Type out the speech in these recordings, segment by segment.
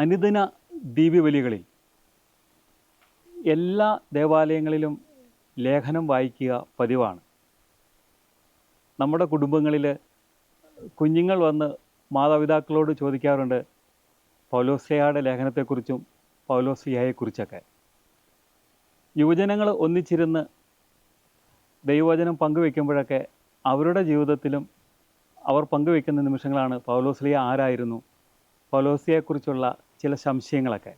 അനുദിന ദീപിബലികളിൽ എല്ലാ ദേവാലയങ്ങളിലും ലേഖനം വായിക്കുക പതിവാണ്. നമ്മുടെ കുടുംബങ്ങളിൽ കുഞ്ഞുങ്ങൾ വന്ന് മാതാപിതാക്കളോട് ചോദിക്കാറുണ്ട് പൗലോസ്ലിയയുടെ ലേഖനത്തെക്കുറിച്ചും പൗലോസ്ലിയായെക്കുറിച്ചൊക്കെ യുവജനങ്ങൾ ഒന്നിച്ചിരുന്ന് ദൈവവചനം പങ്കുവെക്കുമ്പോഴൊക്കെ അവരുടെ ജീവിതത്തിലും അവർ പങ്കുവെക്കുന്ന നിമിഷങ്ങളാണ് പൗലോസ്ലിയ ആരായിരുന്നു പൗലോസ്ലിയെക്കുറിച്ചുള്ള ചില സംശയങ്ങളൊക്കെ.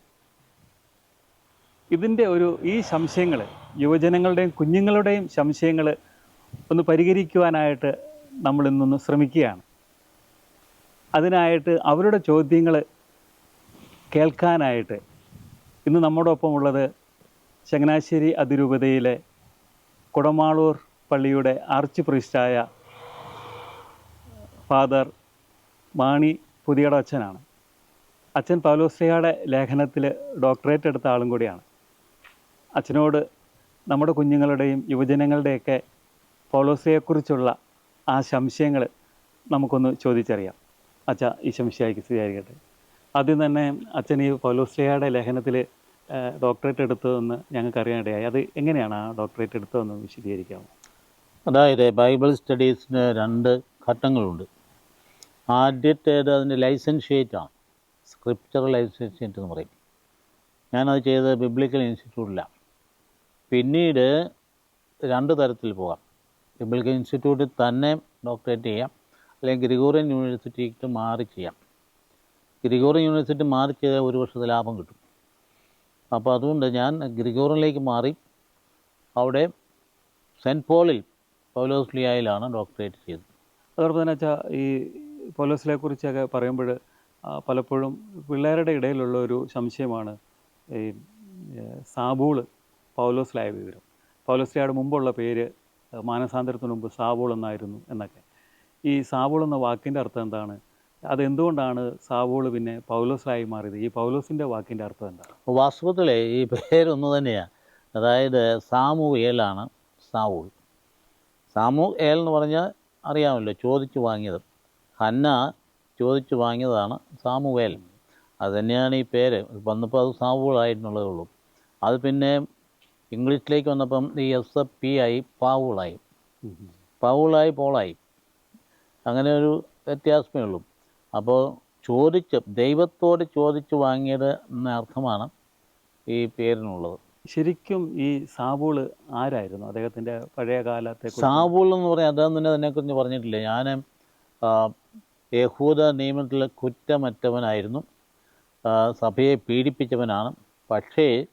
ഇതിന്റെ ഒരു ഈ സംശയങ്ങൾ യുവജനങ്ങളുടെയും കുഞ്ഞുങ്ങളുടെയും സംശയങ്ങൾ ഒന്ന് പരിഹരിക്കുവാനായിട്ട് നമ്മൾ ഇന്നൊന്ന് ശ്രമിക്കുകയാണ്. അതിനായിട്ട് അവരുടെ ചോദ്യങ്ങൾ കേൾക്കാനായിട്ട് ഇന്ന് നമ്മോടൊപ്പം ഉള്ളത് ചങ്ങനാശ്ശേരി അതിരൂപതയിലെ കുടമാളൂർ പള്ളിയുടെ ആർച്ച് പ്രിസ്റ്റായ ഫാദർ മാണി പുതിയട അച്ഛനാണ് അച്ഛൻ പൗലോസ്ലിയുടെ ലേഖനത്തിൽ ഡോക്ടറേറ്റ് എടുത്ത ആളും കൂടിയാണ്. അച്ഛനോട് നമ്മുടെ കുഞ്ഞുങ്ങളുടെയും യുവജനങ്ങളുടെയൊക്കെ പൗലോസ്ലിയെക്കുറിച്ചുള്ള ആ സംശയങ്ങൾ നമുക്കൊന്ന് ചോദിച്ചറിയാം. അച്ഛ ഈ സംശയമായിരിക്കും സ്ഥിതിയായിരിക്കട്ടെ ആദ്യം തന്നെ അച്ഛൻ ഈ പൗലോസ്ലിയുടെ ലേഖനത്തിൽ ഡോക്ടറേറ്റ് എടുത്തതെന്ന് ഞങ്ങൾക്ക് അറിയാനിടയായി അത് എങ്ങനെയാണ് ആ ഡോക്ടറേറ്റ് എടുത്തതെന്ന് വിശദീകരിക്കാമോ? അതായത് ബൈബിൾ സ്റ്റഡീസിന് രണ്ട് ഘട്ടങ്ങളുണ്ട്. ആദ്യത്തേത് അതിന്റെ ലൈസൻഷ്യേറ്റ് ആണ് ഇൻസ്റ്റിറ്റ്യൂട്ട് എന്ന് പറയും. ഞാനത് ചെയ്തത് ബിബ്ലിക്കൽ ഇൻസ്റ്റിറ്റ്യൂട്ടിലാണ് പിന്നീട് രണ്ട് തരത്തിൽ പോകാം. ബിബ്ലിക്കൽ ഇൻസ്റ്റിറ്റ്യൂട്ടിൽ തന്നെ ഡോക്ടറേറ്റ് ചെയ്യാം. അല്ലെങ്കിൽ ഗ്രിഗോറിയൻ യൂണിവേഴ്സിറ്റിക്ക് മാറി ചെയ്യാം. ഗ്രിഗോറിയൻ യൂണിവേഴ്സിറ്റി മാറി ചെയ്താൽ ഒരു വർഷത്തെ ലാഭം കിട്ടും. അപ്പോൾ അതുകൊണ്ട് ഞാൻ ഗ്രിഗോറിയനിലേക്ക് മാറി അവിടെ സെന്റ് പോളിൽ പൗലോസ്ലിയായിലാണ് ഡോക്ടറേറ്റ് ചെയ്തത്. അതോടൊപ്പം തന്നെ വെച്ചാൽ ഈ പൗലോസിലെ കുറിച്ചൊക്കെ പറയുമ്പോൾ പലപ്പോഴും പിള്ളേരുടെ ഇടയിലുള്ള ഒരു സംശയമാണ് ഈ സാബൂൾ പൗലോസിലായ വിവരം. പൗലോസ്ലിയുടെ മുമ്പുള്ള പേര് മാനസാന്തരത്തിനു മുമ്പ് സാബൂൾ എന്നായിരുന്നു എന്നൊക്കെ. ഈ സാബൂൾ എന്ന വാക്കിന്റെ അർത്ഥം എന്താണ്? അതെന്തുകൊണ്ടാണ് സാബൂൾ പിന്നെ പൗലോസിലായി മാറിയത്? ഈ പൗലോസിന്റെ വാക്കിന്റെ അർത്ഥം എന്താണ്? വാസ്തവത്തിൽ ഈ പേരൊന്നു തന്നെയാണ് അതായത് സാമു ഏലാണ് സാവൂൾ സാമു ഏൽ എന്ന് പറഞ്ഞാൽ അറിയാമല്ലോ ചോദിച്ചു വാങ്ങിയത്. ഹന്ന ചോദിച്ചു വാങ്ങിയതാണ് സാമുവേൽ. അത് തന്നെയാണ് ഈ പേര്. വന്നപ്പോൾ അത് സാവൂളായിട്ടുള്ളതേ ഉള്ളൂ. അത് പിന്നെ ഇംഗ്ലീഷിലേക്ക് വന്നപ്പം ഈ എസ് പി ആയി പാവുളായി. പാവുളായി പോളായി. അങ്ങനെ ഒരു വ്യത്യാസമേ ഉള്ളൂ. അപ്പോൾ ചോദിച്ച് ദൈവത്തോട് ചോദിച്ചു വാങ്ങിയത് എന്ന അർത്ഥമാണ് ഈ പേരിനുള്ളത്. ശരിക്കും ഈ സാബൂൾ ആരായിരുന്നു? അദ്ദേഹത്തിന്റെ പഴയ കാലത്തെ സാബൂൾ എന്ന് പറയാൻ അദ്ദേഹം തന്നെ അതിനെക്കുറിച്ച് പറഞ്ഞിട്ടില്ല. ഞാൻ യഹൂദ നിയമത്തിൽ കുറ്റമറ്റവനായിരുന്നു. സഭയെ പീഡിപ്പിച്ചവനാണ്. പക്ഷേ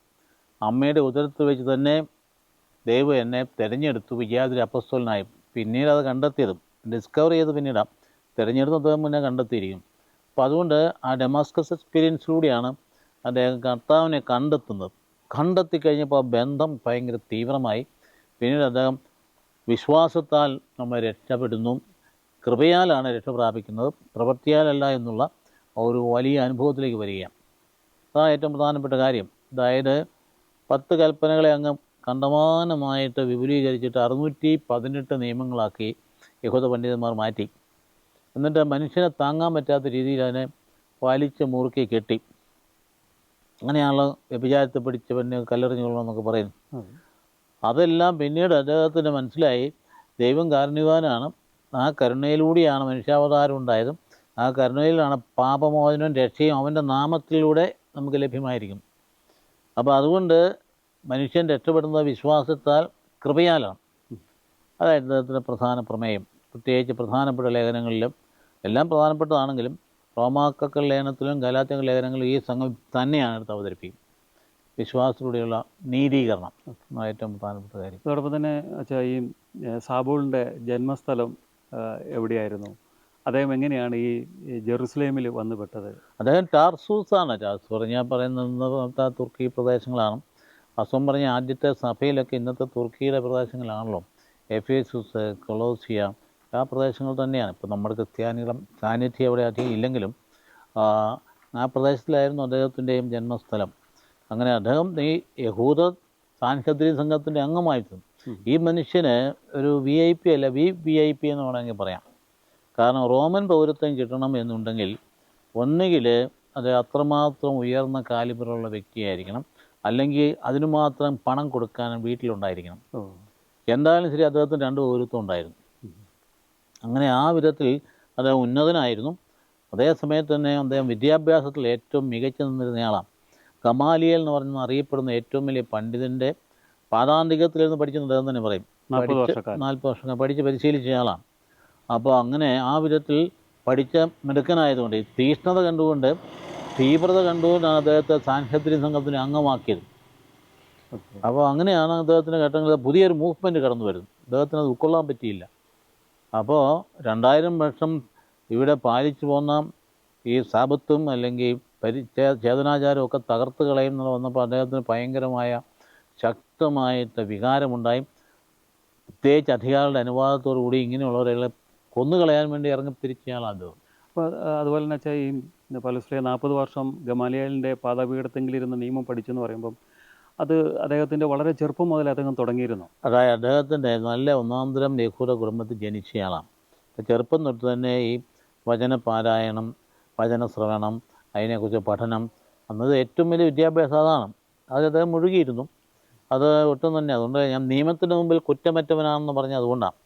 അമ്മയുടെ ഉദരത്തിൽ വെച്ച് തന്നെ ദൈവം എന്നെ തിരഞ്ഞെടുത്തു വിജയാതിരി അപ്പസ്തോലനായി. പിന്നീട് അത് കണ്ടെത്തിയതും ഡിസ്കവർ ചെയ്ത് പിന്നീടാണ് തിരഞ്ഞെടുത്ത് അദ്ദേഹം മുന്നേ കണ്ടെത്തിയിരിക്കും. അപ്പോൾ അതുകൊണ്ട് ആ ഡെമാസ്കസ് എക്സ്പീരിയൻസിലൂടെയാണ് അദ്ദേഹം കർത്താവിനെ കണ്ടെത്തുന്നത്. കണ്ടെത്തി കഴിഞ്ഞപ്പോൾ ആ ബന്ധം ഭയങ്കര തീവ്രമായി. പിന്നീട് അദ്ദേഹം വിശ്വാസത്താൽ നമ്മൾ രക്ഷപ്പെടുന്നു. കൃപയാലാണ് രക്ഷ പ്രാപിക്കുന്നത്. പ്രവൃത്തിയാലല്ല എന്നുള്ള ഒരു വലിയ അനുഭവത്തിലേക്ക് വരികയാണ്. അതാണ് ഏറ്റവും പ്രധാനപ്പെട്ട കാര്യം. അതായത് പത്ത് കൽപ്പനകളെ അങ്ങ് കണ്ടമാനമായിട്ട് വിപുലീകരിച്ചിട്ട് അറുന്നൂറ്റി പതിനെട്ട് നിയമങ്ങളാക്കി യഹൂദ പണ്ഡിതന്മാർ മാറ്റി. എന്നിട്ട് മനുഷ്യനെ താങ്ങാൻ പറ്റാത്ത രീതിയിൽ അതിനെ വലിച്ച് മുറുക്കി കെട്ടി. അങ്ങനെയാണ് വ്യഭിചാരത്തെ പിടിച്ചവന് കല്ലെറിഞ്ഞുകൊള്ളണമെന്നൊക്കെ പറയുന്നു അതെല്ലാം പിന്നീട് അദ്ദേഹത്തിന് മനസ്സിലായി. ദൈവം കാരുണ്യവാനാണ്. ആ കരുണയിലൂടെയാണ് മനുഷ്യാവതാരം ഉണ്ടായതും ആ കരുണയിലാണ് പാപമോചനവും രക്ഷയും അവന്റെ നാമത്തിലൂടെ നമുക്ക് ലഭ്യമായിരിക്കും. അപ്പോൾ അതുകൊണ്ട് മനുഷ്യൻ രക്ഷപ്പെടുന്നത് വിശ്വാസത്താൽ കൃപയാലാണ്. അതായത് അദ്ദേഹത്തിന്റെ പ്രധാന പ്രമേയം. പ്രത്യേകിച്ച് പ്രധാനപ്പെട്ട ലേഖനങ്ങളിലും എല്ലാം പ്രധാനപ്പെട്ടതാണെങ്കിലും റോമാക്കൾ ലേഖനത്തിലും ഗലാത്യങ്ങൾ ലേഖനങ്ങളിലും ഈ സംഘം തന്നെയാണ് എടുത്ത് അവതരിപ്പിക്കും വിശ്വാസത്തിലൂടെയുള്ള നീതീകരണം. ഏറ്റവും പ്രധാനപ്പെട്ട കാര്യം. അതോടൊപ്പം തന്നെ ഈ സാബുളിന്റെ ജന്മസ്ഥലം എവിടെയായിരുന്നു? അദ്ദേഹം എങ്ങനെയാണ് ഈ ജെറുസലേമിൽ വന്നു പെട്ടത് അദ്ദേഹം ടാർസൂസാണ്. ടാർസൂസ് പറഞ്ഞാൽ പറയുന്നത് തുർക്കി പ്രദേശങ്ങളാണ്. അസം പറഞ്ഞ ആദ്യത്തെ സഭയിലൊക്കെ ഇന്നത്തെ തുർക്കിയുടെ പ്രദേശങ്ങളാണല്ലോ. എഫേസൂസ് കൊളോസിയ ആ പ്രദേശങ്ങൾ തന്നെയാണ്. ഇപ്പോൾ നമ്മുടെ ക്രിസ്ത്യാനികളും സാന്നിധ്യം അവിടെ അധികം ഇല്ലെങ്കിലും ആ പ്രദേശത്തിലായിരുന്നു അദ്ദേഹത്തിന്റെയും ജന്മസ്ഥലം. അങ്ങനെ അദ്ദേഹം ഈ യഹൂദ സാൻഹദ്രി സംഘത്തിന്റെ അംഗമായിട്ടും ഈ മനുഷ്യന് ഒരു വി ഐ പി അല്ല വി വി ഐ പി എന്ന് വേണമെങ്കിൽ പറയാം. കാരണം റോമൻ പൗരത്വം കിട്ടണം എന്നുണ്ടെങ്കിൽ ഒന്നുകിൽ അത് അത്രമാത്രം ഉയർന്ന കാലിബറുള്ള വ്യക്തിയായിരിക്കണം. അല്ലെങ്കിൽ അതിനു മാത്രം പണം കൊടുക്കാനും വീട്ടിലുണ്ടായിരിക്കണം. എന്തായാലും ശരി അദ്ദേഹത്തിന് രണ്ട് പൗരത്വം ഉണ്ടായിരുന്നു. അങ്ങനെ ആ വിധത്തിൽ അദ്ദേഹം ഉന്നതനായിരുന്നു. അതേസമയത്ത് തന്നെ അദ്ദേഹം വിദ്യാഭ്യാസത്തിൽ ഏറ്റവും മികച്ചു നിന്നിരുന്നയാളാണ് കമാലിയൽ എന്ന് പറഞ്ഞ അറിയപ്പെടുന്ന ഏറ്റവും വലിയ പണ്ഡിതന്റെ പാതാന്തികത്തിലിരുന്ന് പഠിച്ചെന്ന് അദ്ദേഹം തന്നെ പറയും. നാൽപ്പത് വർഷം പഠിച്ച് പരിശീലിച്ചയാളാണ് അപ്പോൾ അങ്ങനെ ആ വിധത്തിൽ പഠിച്ച മിടുക്കനായതുകൊണ്ട് ഈ തീഷ്ണത കണ്ടുകൊണ്ട് തീവ്രത കണ്ടുകൊണ്ടാണ് അദ്ദേഹത്തെ സാൻഹദ്രി സംഘത്തിന് അംഗമാക്കിയത്. അപ്പോൾ അങ്ങനെയാണ് അദ്ദേഹത്തിന്റെ ഘട്ടങ്ങളിൽ പുതിയൊരു മൂവ്മെന്റ് കടന്നു വരുന്നത്. അദ്ദേഹത്തിന് അത് ഉൾക്കൊള്ളാൻ പറ്റിയില്ല. അപ്പോൾ രണ്ടായിരം വർഷം ഇവിടെ പാലിച്ചു പോന്ന ഈ സാപത്വം അല്ലെങ്കിൽ പരി ചേ- ചേതനാചാരവും ഒക്കെ തകർത്ത് കളയും എന്നുള്ള വന്നപ്പോൾ അദ്ദേഹത്തിന് ഭയങ്കരമായ ശക്തമായിട്ട് വികാരമുണ്ടായി. പ്രത്യേകിച്ച് അധികാരികളുടെ അനുവാദത്തോടു കൂടി ഇങ്ങനെയുള്ളവരെ കൊന്നുകളയാൻ വേണ്ടി ഇറങ്ങി തിരിച്ചയാളാണ് അദ്ദേഹം അപ്പോൾ അതുപോലെ തന്നെ വെച്ചാൽ ഈ പലസ്ലേ നാൽപ്പത് വർഷം ഗമാലിയലിന്റെ പാദപീഠത്തെങ്കിലിരുന്ന് നിയമം പഠിച്ചെന്ന് പറയുമ്പം അത് അദ്ദേഹത്തിന്റെ വളരെ ചെറുപ്പം മുതൽ അദ്ദേഹം തുടങ്ങിയിരുന്നു. അതായത് അദ്ദേഹത്തിന്റെ നല്ല ഒന്നാന്തരം യഹൂദ കുടുംബത്തിൽ ജനിച്ചയാളാണ് ചെറുപ്പം തൊട്ട് തന്നെ ഈ വചന പാരായണം വചന വചനശ്രവണം അതിനെക്കുറിച്ച് പഠനം. അന്നത് ഏറ്റവും വലിയ വിദ്യാഭ്യാസം അതാണ്. അത് അദ്ദേഹം മുഴുകിയിരുന്നു. അത് ഒട്ടും തന്നെ അതുകൊണ്ട് ഞാൻ നിയമത്തിന് മുമ്പിൽ കുറ്റമറ്റവനാണെന്ന് പറഞ്ഞ അതുകൊണ്ടാണ്.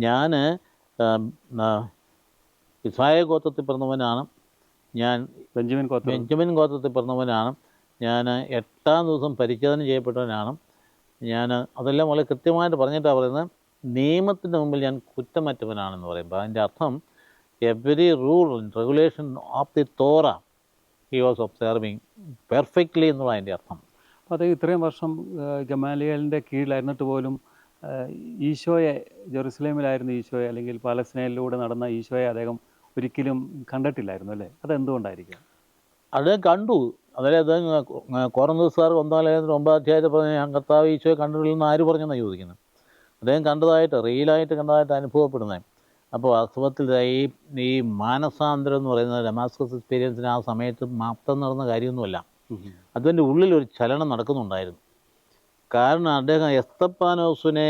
ഞാൻ ഇസ്രായേൽ ഗോത്രത്തിൽ പിറന്നവനാണ്. ഞാൻ ബെഞ്ചമിൻ ഗോത്ര ബെഞ്ചമിൻ ഗോത്രത്തിൽ പിറന്നവനാണ്. ഞാൻ എട്ടാം ദിവസം പരിച്ഛേദന ചെയ്യപ്പെട്ടവനാണ്. ഞാൻ അതെല്ലാം വളരെ കൃത്യമായിട്ട് പറഞ്ഞിട്ടാണ് പറയുന്നത്. നിയമത്തിന്റെ മുമ്പിൽ ഞാൻ കുറ്റമറ്റവനാണെന്ന് പറയുമ്പോൾ അതിന്റെ അർത്ഥം every rule regulation of the Torah he was observing perfectly എന്നുള്ള അതിന്റെ അർത്ഥം. അപ്പോൾ അദ്ദേഹം ഇത്രയും വർഷം ഗമാലിയലിന്റെ കീഴിലായിരുന്നിട്ട് പോലും ഈശോയെ ജെറുസലേമിലായിരുന്നു ഈശോയെ അല്ലെങ്കിൽ പാലസ്തീനയിലൂടെ നടന്ന ഈശോയെ അദ്ദേഹം ഒരിക്കലും കണ്ടിട്ടില്ലായിരുന്നു അല്ലേ? അതെന്തുകൊണ്ടായിരിക്കും? അദ്ദേഹം കണ്ടു. അതായത് കോറന്തോസ് സാർ ഒന്നാം ലേഖനത്തിൽ ഒമ്പതാം അധ്യായത്തിൽ പറഞ്ഞ ഞാൻ കർത്താവ് ഈശോയെ കണ്ടിട്ടില്ലെന്ന് ആര് പറഞ്ഞെന്നാണ് ചോദിക്കുന്നത്? അദ്ദേഹം കണ്ടതായിട്ട് റിയലായിട്ട് കണ്ടതായിട്ട് അനുഭവപ്പെടുന്നത്. അപ്പോൾ വാസ്തവത്തിൽ ഈ ഈ മാനസാന്തരം എന്ന് പറയുന്നത് ഡമാസ്കസ് എക്സ്പീരിയൻസിന് ആ സമയത്ത് മാത്രം നടന്ന കാര്യമൊന്നുമല്ല. അതിന്റെ ഉള്ളിൽ ഒരു ചലനം നടക്കുന്നുണ്ടായിരുന്നു. കാരണം അദ്ദേഹം എസ്തപ്പാനോസിനെ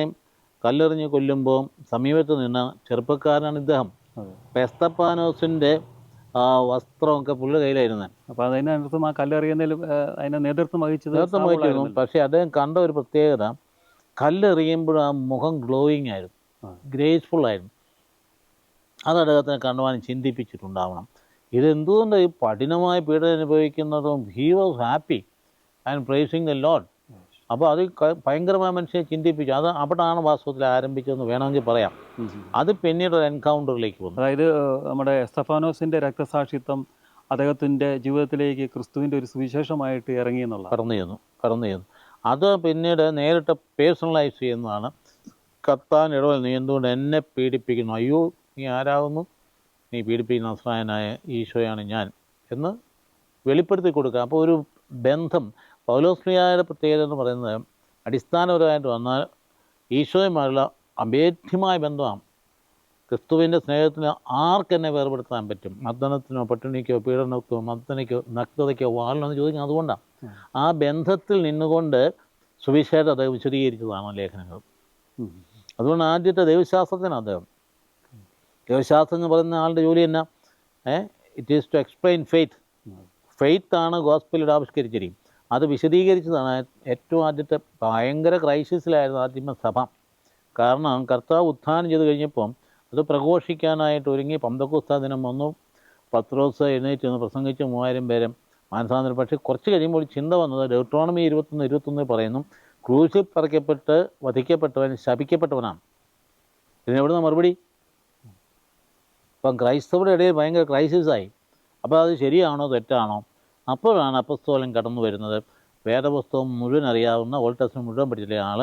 കല്ലെറിഞ്ഞ് കൊല്ലുമ്പോൾ സമീപത്ത് നിന്ന ചെറുപ്പക്കാരനാണ് ഇദ്ദേഹം. അതെ. അപ്പോൾ എസ്തപ്പാനോസിന്റെ ആ വസ്ത്രമൊക്കെ പുള്ളി കയ്യിലായിരുന്നു. അപ്പോൾ അതിനർത്ഥം ആ കല്ലെറിയുന്നതിൽ അതിനെ നേതൃത്വം വഹിച്ചത് നേതൃത്വം വഹിച്ചിരുന്നു പക്ഷേ അദ്ദേഹം കണ്ട ഒരു പ്രത്യേകത കല്ലെറിയുമ്പോൾ ആ മുഖം ഗ്ലോയിങ് ആയിരുന്നു. ഗ്രേസ്ഫുൾ ആയിരുന്നു. അത് അദ്ദേഹത്തിനെ കണ്ടുവാൻ ചിന്തിപ്പിച്ചിട്ടുണ്ടാവണം. ഇതെന്തുകൊണ്ട് ഈ കഠിനമായ പീഡനം അനുഭവിക്കുന്നതും he was happy and praising the Lord അപ്പോൾ അത് ഭയങ്കരമായ മനുഷ്യനെ ചിന്തിപ്പിച്ചു. അത് അവിടാണ് വാസ്തവത്തിൽ ആരംഭിച്ചതെന്ന് വേണമെങ്കിൽ പറയാം. അത് പിന്നീട് ഒരു എൻകൗണ്ടറിലേക്ക് വന്നു. അതായത് നമ്മുടെ എസ്തഫാനോസിന്റെ രക്തസാക്ഷിത്വം അദ്ദേഹത്തിന്റെ ജീവിതത്തിലേക്ക് ക്രിസ്തുവിന്റെ ഒരു സുവിശേഷമായിട്ട് ഇറങ്ങി എന്നുള്ള കടന്നു ചെന്നു കടന്നു ചെന്നു. അത് പിന്നീട് നേരിട്ട് പേഴ്സണലൈസ് ചെയ്യുന്നതാണ്. കത്താൻ ഇടവൽ നീ എന്തുകൊണ്ട് എന്നെ പീഡിപ്പിക്കുന്നു? അയ്യോ നീ ആരാകുന്നു? നീ പീഡിപ്പിക്കുന്ന നസ്രായനായ ഈശോയാണ് ഞാൻ എന്ന് വെളിപ്പെടുത്തി കൊടുക്കുക. അപ്പോൾ ഒരു ബന്ധം പൗലോസ്മിയായുടെ പ്രത്യേകത എന്ന് പറയുന്നത് അടിസ്ഥാനപരമായിട്ട് വന്നാൽ ഈശോയുമായുള്ള അഭേദ്യമായ ബന്ധമാണ്. ക്രിസ്തുവിന്റെ സ്നേഹത്തിന് ആർക്കെന്നെ വേർപെടുത്താൻ പറ്റും? മർദ്ദനത്തിനോ പട്ടിണിക്കോ പീഡനക്കോ മർദ്ദനയ്ക്കോ നഗ്നതയ്ക്കോ വാളിനോ എന്ന് ചോദിക്കുന്നത് അതുകൊണ്ടാണ്. ആ ബന്ധത്തിൽ നിന്നുകൊണ്ട് സുവിശേഷം അദ്ദേഹം വിശദീകരിച്ചതാണ് ലേഖനങ്ങൾ. അതുകൊണ്ട് ആദ്യത്തെ ദൈവശാസ്ത്രത്തിന് അദ്ദേഹം ദൈവശാസ്ത്രം എന്ന് പറയുന്ന ആളുടെ ജോലി എന്നാ? It is to explain faith ഫെയ്ത്താണ് ഗോസ്പിലിൽ ആവിഷ്കരിച്ചിരിക്കും അത് വിശദീകരിച്ചതാണ്. ഏറ്റവും ആദ്യത്തെ ഭയങ്കര ക്രൈസിസിലായിരുന്നു ആദ്യമ സഭ. കാരണം കർത്താവ് ഉത്ഥാനം ചെയ്ത് കഴിഞ്ഞപ്പം അത് പ്രഘോഷിക്കാനായിട്ട് ഒരുങ്ങി പന്തക്കുസ്ത ദിനം വന്നു. പത്രോസ് എഴുന്നേറ്റ് നിന്ന് പ്രസംഗിച്ച് മൂവായിരം പേരെ മാനസാന്തരം. പക്ഷേ കുറച്ച് കഴിയുമ്പോൾ ചിന്ത വന്നത് ഡെട്രോണമി ഇരുപത്തൊന്ന് ഇരുപത്തൊന്ന് പറയുന്നു ക്രൂശിൽ പറിക്കപ്പെട്ട് വധിക്കപ്പെട്ടവൻ ശപിക്കപ്പെട്ടവനാണ്. ഇതിനെവിടുന്ന മറുപടി? ഇപ്പം ക്രൈസ്തവരുടെ ഇടയിൽ ഭയങ്കര ക്രൈസിസായി അപ്പോൾ അത് ശരിയാണോ തെറ്റാണോ? അപ്പോഴാണ് അപ്പസ്തോലൻ കടന്നു വരുന്നത്. വേദപുസ്തകം മുഴുവൻ അറിയാവുന്ന ഓൾഡ് ടെസ്റ്റ് മുഴുവൻ പഠിച്ചില്ല ആൾ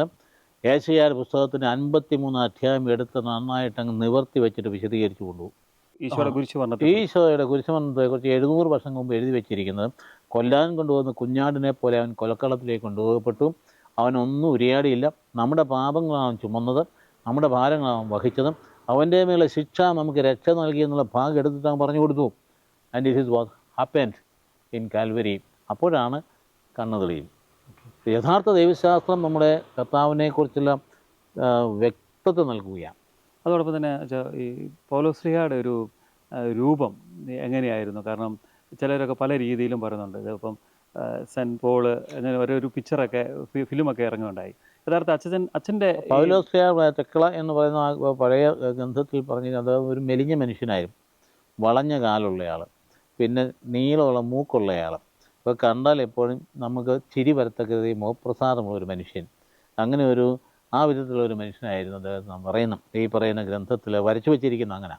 ഏഷ്യാർ പുസ്തകത്തിന് അൻപത്തി മൂന്ന് അധ്യായം എടുത്ത് നന്നായിട്ട് അങ്ങ് നിവർത്തി വെച്ചിട്ട് വിശദീകരിച്ചു കൊണ്ടുപോകും. ഈശോയുടെ കുരിശ് പറഞ്ഞത് ഈശോയുടെ കുരിശുമരണത്തെക്കുറിച്ച് എഴുന്നൂറ് വർഷം മുമ്പ് എഴുതി വെച്ചിരിക്കുന്നത് കൊല്ലാൻ കൊണ്ടുപോകുന്ന കുഞ്ഞാടിനെ പോലെ അവൻ കൊലക്കളത്തിലേക്ക് കൊണ്ടുപോകപ്പെട്ടു. അവനൊന്നും ഉരിയാടിയില്ല. നമ്മുടെ പാപങ്ങളാണ് അവൻ ചുമന്നത്. നമ്മുടെ അവൻ വഹിച്ചത് അവന്റെ മേലെ ശിക്ഷ നമുക്ക് രക്ഷ നൽകി എന്നുള്ള ഭാഗം എടുത്തിട്ട് അവൻ പറഞ്ഞു കൊടുത്തു. And it is was happened in Calvary അപ്പോഴാണ് കണ്ണുതെളിയും. യഥാർത്ഥ ദൈവശാസ്ത്രം നമ്മുടെ കർത്താവിനെക്കുറിച്ചുള്ള വ്യക്തത നൽകുകയാണ്. അതോടൊപ്പം തന്നെ ഈ പൗലോസ്ലിഹയുടെ ഒരു രൂപം എങ്ങനെയായിരുന്നു? കാരണം ചിലരൊക്കെ പല രീതിയിലും പറയുന്നുണ്ട്. ഇതിപ്പം സെൻ സെന്റ് പോൾ അങ്ങനെ ഓരോ പിക്ചറൊക്കെ ഫിലിമൊക്കെ ഇറങ്ങുകയുണ്ടായി. യഥാർത്ഥ അച്ഛൻ അച്ഛന്റെ പൗലോസ്ലിയ തെക്കള എന്ന് പറയുന്ന പഴയ ഗ്രന്ഥത്തിൽ പറഞ്ഞ അത് ഒരു മെലിഞ്ഞ മനുഷ്യനായിരുന്നു. വളഞ്ഞ കാലുള്ളയാൾ പിന്നെ നീളമുള്ള മൂക്കുള്ളയാൾ ഇപ്പോൾ കണ്ടാൽ എപ്പോഴും നമുക്ക് ചിരി വരത്തക്ക മോപ്രസാദമുള്ള മുഖപ്രസാദമുള്ള ഒരു മനുഷ്യൻ. അങ്ങനെ ഒരു ആ വിധത്തിലുള്ള ഒരു മനുഷ്യനായിരുന്നു അദ്ദേഹം പറയുന്നു. ഈ പറയുന്ന ഗ്രന്ഥത്തിൽ വരച്ചു വെച്ചിരിക്കുന്ന അങ്ങനെ.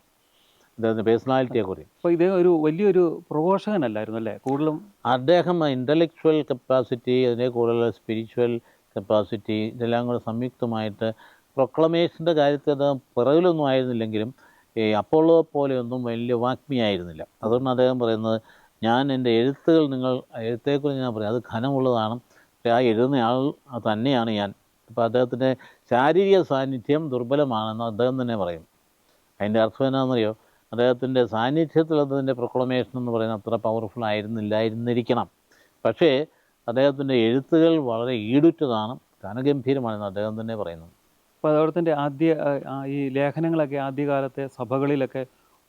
അദ്ദേഹത്തിന്റെ പേഴ്സണാലിറ്റിയെക്കുറിച്ച് അപ്പോൾ ഇദ്ദേഹം ഒരു വലിയൊരു പ്രഘോഷകനല്ലായിരുന്നു അല്ലേ? കൂടുതലും അദ്ദേഹം ഇന്റലക്ച്വൽ കപ്പാസിറ്റി അതിന്റെ കൂടുതൽ സ്പിരിച്വൽ കപ്പാസിറ്റി ഇതെല്ലാം കൂടെ സംയുക്തമായിട്ട് പ്രൊക്ലമേഷന്റെ കാര്യത്തിൽ അത് പിറകിലൊന്നും ആയിരുന്നില്ലെങ്കിലും ഈ അപ്പോളോ പോലെയൊന്നും വലിയ വാഗ്മിയായിരുന്നില്ല. അതുകൊണ്ട് അദ്ദേഹം പറയുന്നത് ഞാൻ എന്റെ എഴുത്തുകൾ നിങ്ങൾ എഴുത്തേക്കുറിച്ച് ഞാൻ പറയും. അത് ഘനമുള്ളതാണ്. പക്ഷേ ആ എഴുതുന്നയാൾ തന്നെയാണ് ഞാൻ. അപ്പോൾ അദ്ദേഹത്തിന്റെ ശാരീരിക സാന്നിധ്യം ദുർബലമാണെന്ന് അദ്ദേഹം തന്നെ പറയും. അതിന്റെ അർത്ഥം എന്നാണെന്നറിയോ? അദ്ദേഹത്തിന്റെ സാന്നിധ്യത്തിൽ അതിന്റെ പ്രൊക്ലമേഷൻ എന്ന് പറയുന്നത് അത്ര പവർഫുൾ ആയിരുന്നില്ലായിരുന്നിരിക്കണം. പക്ഷേ അദ്ദേഹത്തിന്റെ എഴുത്തുകൾ വളരെ ഈടുറ്റതാണ് ഗാനഗംഭീരമാണെന്ന് അദ്ദേഹം തന്നെ പറയുന്നു. അപ്പോൾ അദ്ദേഹത്തിന്റെ ആദ്യ ഈ ലേഖനങ്ങളൊക്കെ ആദ്യകാലത്തെ സഭകളിലൊക്കെ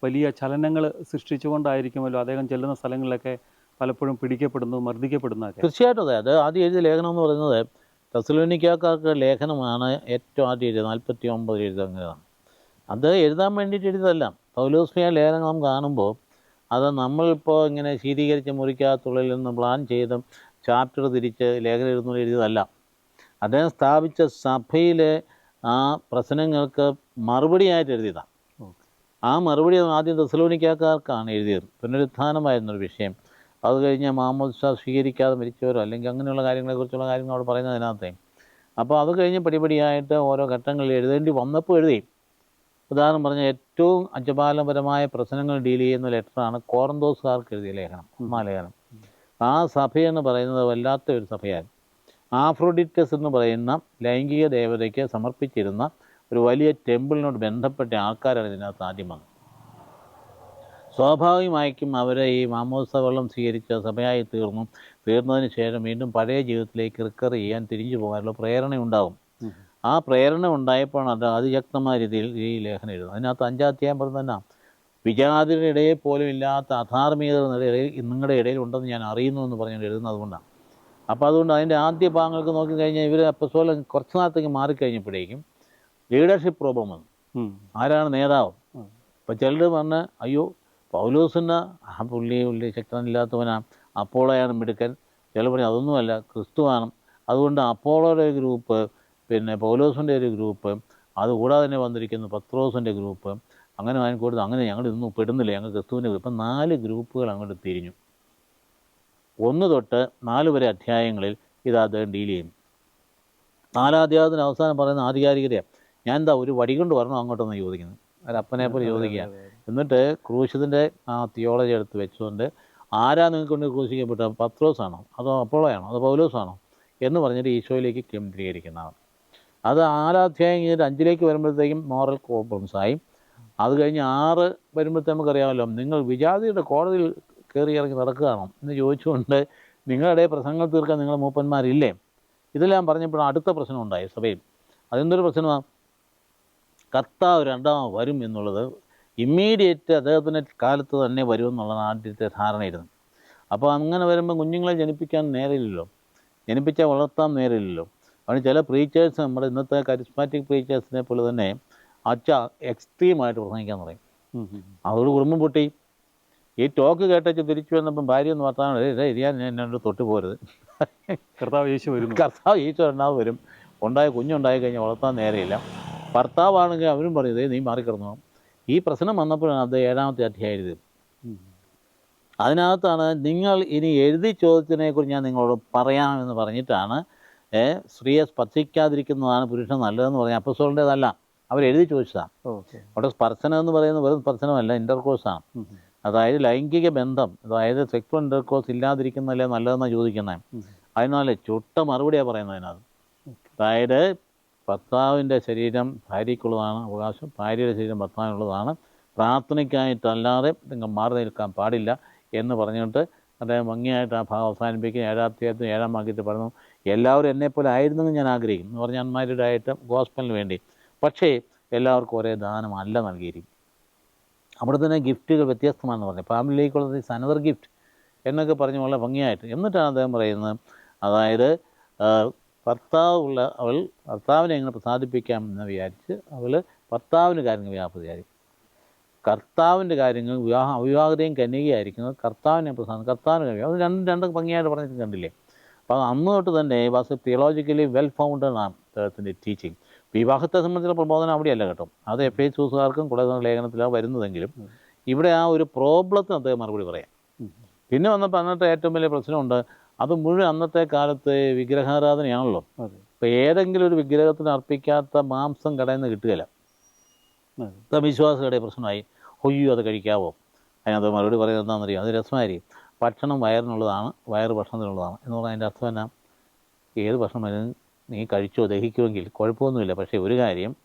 വലിയ ചലനങ്ങൾ സൃഷ്ടിച്ചുകൊണ്ടായിരിക്കുമല്ലോ അദ്ദേഹം ചെല്ലുന്ന സ്ഥലങ്ങളിലൊക്കെ പലപ്പോഴും പിടിക്കപ്പെടുന്നു മർദ്ദിക്കപ്പെടുന്നതൊക്കെ. തീർച്ചയായിട്ടും അതെ. അത് ആദ്യം എഴുതിയ ലേഖനം എന്ന് പറയുന്നത് തെസലോനിക്കാർക്ക് ലേഖനമാണ് ഏറ്റവും ആദ്യം എഴുതിയത് നാൽപ്പത്തി ഒമ്പത് എഴുതുന്നതാണ് അത് എഴുതാൻ വേണ്ടിയിട്ട് എഴുതല്ല പൗലോസ്മിയ ലേഖനം കാണുമ്പോൾ അത് നമ്മളിപ്പോൾ ഇങ്ങനെ ശീതീകരിച്ച മുറിക്കകത്തുള്ളിൽ നിന്ന് പ്ലാൻ ചെയ്ത് ചാപ്റ്റർ തിരിച്ച് ലേഖനം എഴുതുന്ന എഴുതിയതല്ല. അദ്ദേഹം സ്ഥാപിച്ച സഭയിലെ ആ പ്രശ്നങ്ങൾക്ക് മറുപടിയായിട്ട് എഴുതിയതാണ് ആ മറുപടി ആദ്യം തെസലോനിക്കാർക്കാണ് എഴുതിയത്. പുനരുത്ഥാനമായിരുന്നൊരു വിഷയം. അത് കഴിഞ്ഞ് മാമോദിസ സ്വീകരിക്കാതെ മരിച്ചവരോ അല്ലെങ്കിൽ അങ്ങനെയുള്ള കാര്യങ്ങളെക്കുറിച്ചുള്ള കാര്യങ്ങൾ അവിടെ പറയുന്നത് പറയുന്നതിനകത്തെ. അപ്പോൾ അത് കഴിഞ്ഞ് പടിപടിയായിട്ട് ഓരോ ഘട്ടങ്ങളിൽ എഴുതേണ്ടി വന്നപ്പോൾ എഴുതി. ഉദാഹരണം പറഞ്ഞാൽ ഏറ്റവും അജപാലപരമായ പ്രശ്നങ്ങൾ ഡീൽ ചെയ്യുന്ന ലെറ്ററാണ് കോറന്തോസുകാർക്ക് എഴുതിയ ലേഖനം അമ്മാ ലേഖനം ആ സഭയെന്ന് പറയുന്നത് വല്ലാത്ത ഒരു സഭയായിരുന്നു ആഫ്രോഡിറ്റസ് എന്ന് പറയുന്ന ലൈംഗിക ദേവതയ്ക്ക് സമർപ്പിച്ചിരുന്ന ഒരു വലിയ ടെമ്പിളിനോട് ബന്ധപ്പെട്ട ആൾക്കാരാണ് ഇതിനകത്ത് ആദ്യം വന്നത്. സ്വാഭാവികമായിരിക്കും അവരെ ഈ മാമോസ വെള്ളം സ്വീകരിച്ച സഭയായി തീർന്നു. തീർന്നതിന് ശേഷം വീണ്ടും പഴയ ജീവിതത്തിലേക്ക് റിക്കർ ചെയ്യാൻ തിരിഞ്ഞു പോകാനുള്ള പ്രേരണ ഉണ്ടാകും ആ പ്രേരണ ഉണ്ടായപ്പോഴാണ് അത് അതിശക്തമായ രീതിയിൽ ഈ ലേഖനം എഴുതുന്നത്. അതിനകത്ത് അഞ്ചാം അധ്യായം പറഞ്ഞ തന്നെ വിജാതിരുടെ ഇടയിൽ പോലും ഇല്ലാത്ത അധാർമികത ഇടയിൽ നിങ്ങളുടെ ഇടയിൽ ഉണ്ടെന്ന് ഞാൻ അറിയുന്നു എന്ന് പറഞ്ഞുകൊണ്ട് എഴുതുന്നത് അതുകൊണ്ടാണ്. അപ്പോൾ അതുകൊണ്ട് അതിന്റെ ആദ്യ ഭാഗങ്ങൾക്ക് നോക്കിക്കഴിഞ്ഞാൽ ഇവർ അപ്പസോലം കുറച്ച് നാളത്തേക്ക് മാറിക്കഴിഞ്ഞപ്പോഴേക്കും ലീഡർഷിപ്പ് പ്രോബ്ലം വന്നു. ആരാണ് നേതാവ്. അപ്പോൾ ചിലർ പറഞ്ഞ് അയ്യോ പൗലോസിന് ആ പുള്ളി പുള്ളി ശക്തനില്ലാത്തവനാണ് അപ്പോളോയാണ് മിടുക്കൻ. ചിലർ പറഞ്ഞു അതൊന്നുമല്ല ക്രിസ്തുവാണ് അതുകൊണ്ട് അപ്പോളോയുടെ ഒരു ഗ്രൂപ്പ് പിന്നെ പൗലോസിന്റെ ഒരു ഗ്രൂപ്പ് അതുകൂടാതെ തന്നെ വന്നിരിക്കുന്നു പത്രോസിന്റെ ഗ്രൂപ്പ്. അങ്ങനെ ഞാൻ കൊടുത്തു അങ്ങനെ ഞങ്ങൾ ഇതൊന്നും പെടുന്നില്ല. ഞങ്ങൾ ക്രിസ്തുവിന്റെ ഇപ്പം നാല് ഗ്രൂപ്പുകൾ അങ്ങോട്ട് തിരിഞ്ഞു. ഒന്ന് തൊട്ട് നാല് വരെ അധ്യായങ്ങളിൽ ഇത് അദ്ദേഹം ഡീൽ ചെയ്യും. നാലാധ്യായത്തിന് അവസാനം പറയുന്ന ആധികാരികതയാണ് ഞാൻ എന്താ ഒരു വടി കൊണ്ട് വരണം അങ്ങോട്ടൊന്ന് ചോദിക്കുന്നത്? ഒരു അപ്പനെ പോലെ ചോദിക്കുക. എന്നിട്ട് ക്രൂശത്തിന്റെ ആ തിയോളജി എടുത്ത് വെച്ചുകൊണ്ട് ആരാ നിങ്ങൾക്ക് കൊണ്ട് ക്രൂശിക്കപ്പെട്ട? പത്രോസാണോ? അതോ അപ്പോളോയാണോ? അതോ പൗലോസാണോ? എന്ന് പറഞ്ഞിട്ട് ഈശോയിലേക്ക് കേന്ദ്രീകരിക്കുന്നതാണ്. അത് ആരാധ്യായം കഴിഞ്ഞിട്ട് അഞ്ചിലേക്ക് വരുമ്പോഴത്തേക്കും മോറൽ പ്രോബ്ലംസ് ആയി. അത് കഴിഞ്ഞ് ആറ് വരുമ്പോഴത്തെ നമുക്കറിയാമല്ലോ നിങ്ങൾ വിജാതിയുടെ കോടതിയിൽ കയറി ഇറങ്ങി നടക്കുകയാണോ എന്ന് ചോദിച്ചുകൊണ്ട് നിങ്ങളുടെ പ്രസംഗം തീർക്കാൻ നിങ്ങൾ മൂപ്പന്മാരില്ലേ? ഇതെല്ലാം പറഞ്ഞപ്പോൾ അടുത്ത പ്രശ്നം ഉണ്ടായി സഭയിൽ. അതെന്തൊരു പ്രശ്നമാണ് കർത്താവ് രണ്ടാമത് വരും എന്നുള്ളത് ഇമ്മീഡിയറ്റ് അദ്ദേഹത്തിന്റെ കാലത്ത് തന്നെ വരും എന്നുള്ളതാണ് ആദ്യത്തെ ധാരണയായിരുന്നു. അപ്പോൾ അങ്ങനെ വരുമ്പോൾ കുഞ്ഞുങ്ങളെ ജനിപ്പിക്കാൻ നേരമില്ലല്ലോ. ജനിപ്പിച്ചാൽ വളർത്താൻ നേരമില്ലല്ലോ. അതുകൊണ്ട് ചില പ്രീച്ചേഴ്സ് നമ്മുടെ ഇന്നത്തെ കരിസ്മാറ്റിക് പ്രീച്ചേഴ്സിനെ പോലെ തന്നെ അച്ഛ എക്സ്ട്രീമായിട്ട് പ്രസംഗിക്കാൻ തുടങ്ങി. അതോട് കുടുംബം പൊട്ടി. ഈ ടോക്ക് കേട്ടച്ച് തിരിച്ചു വന്നപ്പം ഭാര്യ ഒന്ന് വർത്താനം ഞാൻ എന്നോട് തൊട്ട് പോരുത്. കർത്താവ് യേശു വരും കർത്താവ് ഈശോ രണ്ടാമത് വരും. ഉണ്ടായ കുഞ്ഞുണ്ടായി കഴിഞ്ഞാൽ വളർത്താൻ നേരെയില്ല. ഭർത്താവാണെങ്കിൽ അവരും പറയും നീ മാറിക്കിടന്നു. ഈ പ്രശ്നം വന്നപ്പോഴാണ് അത് ഏഴാമത്തെ അധ്യായം എഴുതിയത്. അതിനകത്താണ് നിങ്ങൾ ഇനി എഴുതി ചോദിച്ചതിനെക്കുറിച്ച് ഞാൻ നിങ്ങളോട് പറയാമെന്ന് പറഞ്ഞിട്ടാണ് സ്ത്രീയെ സ്പർശിക്കാതിരിക്കുന്നതാണ് പുരുഷൻ നല്ലതെന്ന് പറഞ്ഞാൽ അപ്പസോളിന്റെതല്ല അവർ എഴുതി ചോദിച്ചതാണ് അവിടെ സ്പർശനം എന്ന് പറയുന്നത് വെറും സ്പർശനമല്ല ഇന്റർകോഴ്സാണ്. അതായത് ലൈംഗിക ബന്ധം അതായത് സെക്സ്വൽ ഇന്റർകോഴ്സ് ഇല്ലാതിരിക്കുന്നതല്ലേ നല്ലതെന്നാണ് ചോദിക്കുന്നത് അതിനാല് ചുട്ട മറുപടിയാണ് പറയുന്നത് അതിനകത്ത്. അതായത് ഭർത്താവിന്റെ ശരീരം ഭാര്യയ്ക്കുള്ളതാണ് അവകാശം ഭാര്യയുടെ ശരീരം ഭർത്താവിനുള്ളതാണ്. പ്രാർത്ഥനയ്ക്കായിട്ടല്ലാതെ നിങ്ങൾ മാറി നിൽക്കാൻ പാടില്ല എന്ന് പറഞ്ഞിട്ട് അദ്ദേഹം ഭംഗിയായിട്ട് ആ ഭാഗം അവസാനിപ്പിക്കുന്ന ഏഴാം അധ്യായത്തിന് ഏഴാം ആക്കിയിട്ട് പറഞ്ഞു എല്ലാവരും എന്നെപ്പോലെ ആയിരുന്നെന്ന് ഞാൻ ആഗ്രഹിക്കും എന്ന് പറഞ്ഞാൽ അൺമാരീഡ് ആയിട്ട് ഗോസ്പലിന് വേണ്ടി പക്ഷേ എല്ലാവർക്കും ഒരേ ദാനമല്ല നൽകിയിരിക്കും. അവിടെ തന്നെ ഗിഫ്റ്റുകൾ വ്യത്യസ്തമാണെന്ന് പറഞ്ഞു. ഫാമിലിയിലേക്കുള്ളത് ഇസ് അനദർ ഗിഫ്റ്റ് എന്നൊക്കെ പറഞ്ഞ് വളരെ ഭംഗിയായിട്ട്. എന്നിട്ടാണ് അദ്ദേഹം പറയുന്നത് അതായത് ഭർത്താവ് ഭർത്താവുള്ള അവൾ ഭർത്താവിനെ എങ്ങനെ പ്രസാദിപ്പിക്കാം എന്ന് വിചാരിച്ച് അവൾ ഭർത്താവിന് കാര്യങ്ങൾ വ്യാപൃതിയായിരിക്കും കർത്താവിന്റെ കാര്യങ്ങൾ വിവാഹ അവിവാഹിതയും കന്യകയായിരിക്കുന്നത് കർത്താവിനെ പ്രസാദം കർത്താവിന് കഴിയും അത് രണ്ടും രണ്ട് ഭംഗിയായിട്ട് പറഞ്ഞിട്ട് കണ്ടില്ലേ? അപ്പോൾ അന്ന് തൊട്ട് തന്നെ വാസ് തിയോളജിക്കലി വെൽ ഫൗണ്ടഡ് ആണ് അദ്ദേഹത്തിന്റെ ടീച്ചിങ് വിവാഹത്തെ സംബന്ധിച്ചുള്ള പ്രബോധനം അവിടെയല്ല കേട്ടോ. അത് എഫ് എച്ച് ചൂസുകാർക്കും കുറെ ലേഖനത്തിലാണ് വരുന്നതെങ്കിലും ഇവിടെ ആ ഒരു പ്രോബ്ലത്തിന് അദ്ദേഹം മറുപടി പറയാം. പിന്നെ വന്നപ്പോൾ അന്നത്തെ ഏറ്റവും വലിയ പ്രശ്നമുണ്ട് അത് മുഴുവൻ അന്നത്തെ കാലത്ത് വിഗ്രഹാരാധനയാണല്ലോ. ഇപ്പം ഏതെങ്കിലും ഒരു വിഗ്രഹത്തിന് അർപ്പിക്കാത്ത മാംസം കടയിൽ നിന്ന് കിട്ടുകയില്ല. വിശ്വാസികളുടെ പ്രശ്നമായി. ഒയ്യോ അത് കഴിക്കാവോ? അതിനകത്ത് മറുപടി പറയുന്നത് എന്താണെന്നറിയോ? അത് രസമായിരിക്കും ഭക്ഷണം വയറിനുള്ളതാണ് വയറ് ഭക്ഷണത്തിനുള്ളതാണ് എന്ന് പറഞ്ഞാൽ അതിന്റെ അർത്ഥം എന്നാ? ഏത് ഭക്ഷണം നീ കഴിച്ചോ ദഹിക്കുമെങ്കിൽ കുഴപ്പമൊന്നുമില്ല. പക്ഷേ ഒരു കാര്യം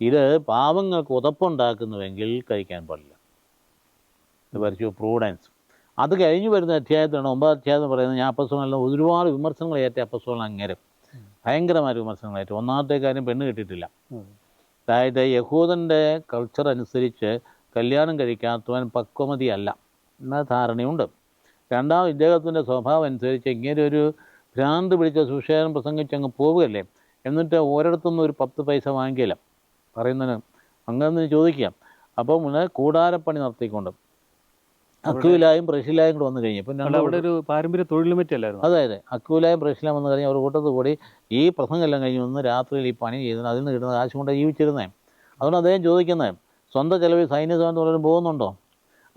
ഇത് പാവങ്ങൾക്ക് ഉതപ്പുണ്ടാക്കുന്നുവെങ്കിൽ കഴിക്കാൻ പാടില്ല. ഇത് വരച്ചു പ്രൂഡൻസ്. അത് കഴിഞ്ഞു വരുന്ന അധ്യായത്തിലാണ് ഒമ്പത് അധ്യായം എന്ന് പറയുന്നത് ഞാൻ അപ്പസ്വലെല്ലാം ഒരുപാട് വിമർശനങ്ങൾ ഏറ്റ അപ്പസ്വലൻ അങ്ങേരും. ഭയങ്കരമായ വിമർശനങ്ങളായിട്ട് ഒന്നാമത്തെ കാര്യം പെണ്ണ് കിട്ടിയിട്ടില്ല. അതായത് യഹൂദന്റെ കൾച്ചർ അനുസരിച്ച് കല്യാണം കഴിക്കാത്തവൻ പക്വമതിയല്ല എന്ന ധാരണയുണ്ട്. രണ്ടാമത് ഇദ്ദേഹത്തിന്റെ സ്വഭാവം അനുസരിച്ച് ഇങ്ങനെ ഒരു ഭ്രാന്ത് പിടിച്ച സുഷേരം പ്രസംഗിച്ച് അങ്ങ് പോവുകയല്ലേ? എന്നിട്ട് ഓരോരുത്തൊന്നും ഒരു പത്ത് പൈസ വാങ്ങിക്കില്ല പറയുന്നതിന് അങ്ങനെ ചോദിക്കാം അപ്പം ഇങ്ങനെ കൂടാരപ്പണി നടത്തിക്കൊണ്ട് അക്വിലായും ബ്രഷിലായും കൂടെ വന്നു കഴിഞ്ഞപ്പോൾ അവിടെ ഒരു പാരമ്പര്യ തൊഴിൽ പറ്റിയല്ലായിരുന്നു അതെ അതെ. അക്കൂലായും ബ്രഷിലായും വന്നു കഴിഞ്ഞാൽ അവർ കൂട്ടത്ത് കൂടി ഈ പ്രസംഗമെല്ലാം കഴിഞ്ഞ് വന്ന് രാത്രിയിൽ ഈ പണി ചെയ്തത് അതിൽ നിന്ന് കിട്ടുന്ന കാശ് കൊണ്ട് ജീവിച്ചിരുന്നേ അതുകൊണ്ട് അദ്ദേഹം ചോദിക്കുന്നത് സ്വന്തം ചിലവിൽ സൈന്യസേവനം തുടരും പോകുന്നുണ്ടോ?